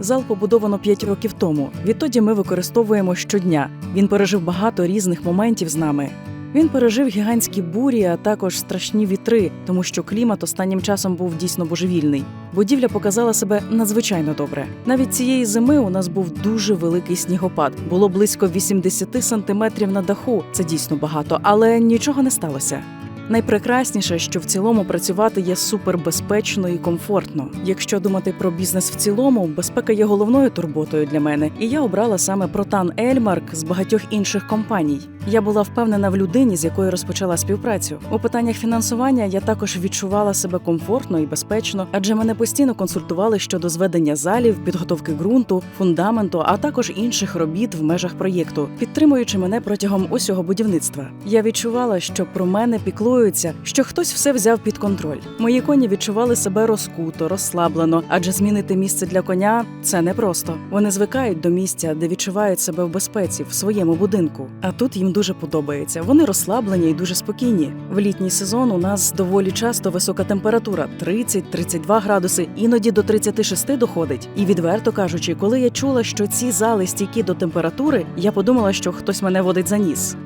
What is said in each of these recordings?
Вокзал побудовано 5 років тому. Відтоді ми використовуємо щодня. Він пережив багато різних моментів з нами. Він пережив гігантські бурі, а також страшні вітри, тому що клімат останнім часом був дійсно божевільний. Будівля показала себе надзвичайно добре. Навіть цієї зими у нас був дуже великий снігопад. Було близько 80 сантиметрів на даху. Це дійсно багато, але нічого не сталося. Найпрекрасніше, що в цілому працювати є супербезпечно і комфортно. Якщо думати про бізнес в цілому, безпека є головною турботою для мене, і я обрала саме Протан Ельмарк з багатьох інших компаній. Я була впевнена в людині, з якою розпочала співпрацю. У питаннях фінансування я також відчувала себе комфортно і безпечно, адже мене постійно консультували щодо зведення залів, підготовки ґрунту, фундаменту, а також інших робіт в межах проєкту, підтримуючи мене протягом усього будівництва. Я відчувала, що про мене піклуються, що хтось все взяв під контроль. Мої коні відчували себе розкуто, розслаблено, адже змінити місце для коня це непросто. Вони звикають до місця, де відчувають себе в безпеці в своєму будинку. А тут їм дуже подобається. Вони розслаблені і дуже спокійні. В літній сезон у нас доволі часто висока температура 30-32 градуси, іноді до 36 доходить. І відверто кажучи, коли я чула, що ці зали стійкі до температури, я подумала, що хтось мене водить за ніс.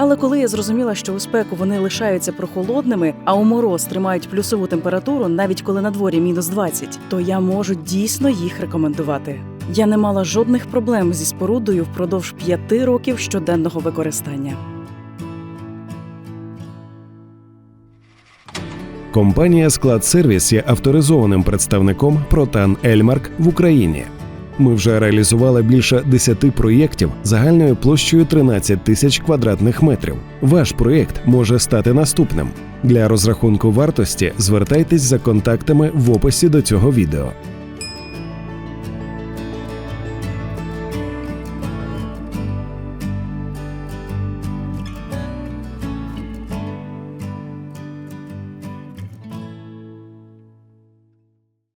Але коли я зрозуміла, що у спеку вони лишаються прохолодними, а у мороз тримають плюсову температуру, навіть коли на дворі мінус 20, то я можу дійсно їх рекомендувати. Я не мала жодних проблем зі спорудою впродовж п'яти років щоденного використання. Компанія Склад Сервіс є авторизованим представником Протан Ельмарк в Україні. Ми вже реалізували більше 10 проєктів загальною площею 13 тисяч квадратних метрів. Ваш проєкт може стати наступним. Для розрахунку вартості звертайтесь за контактами в описі до цього відео.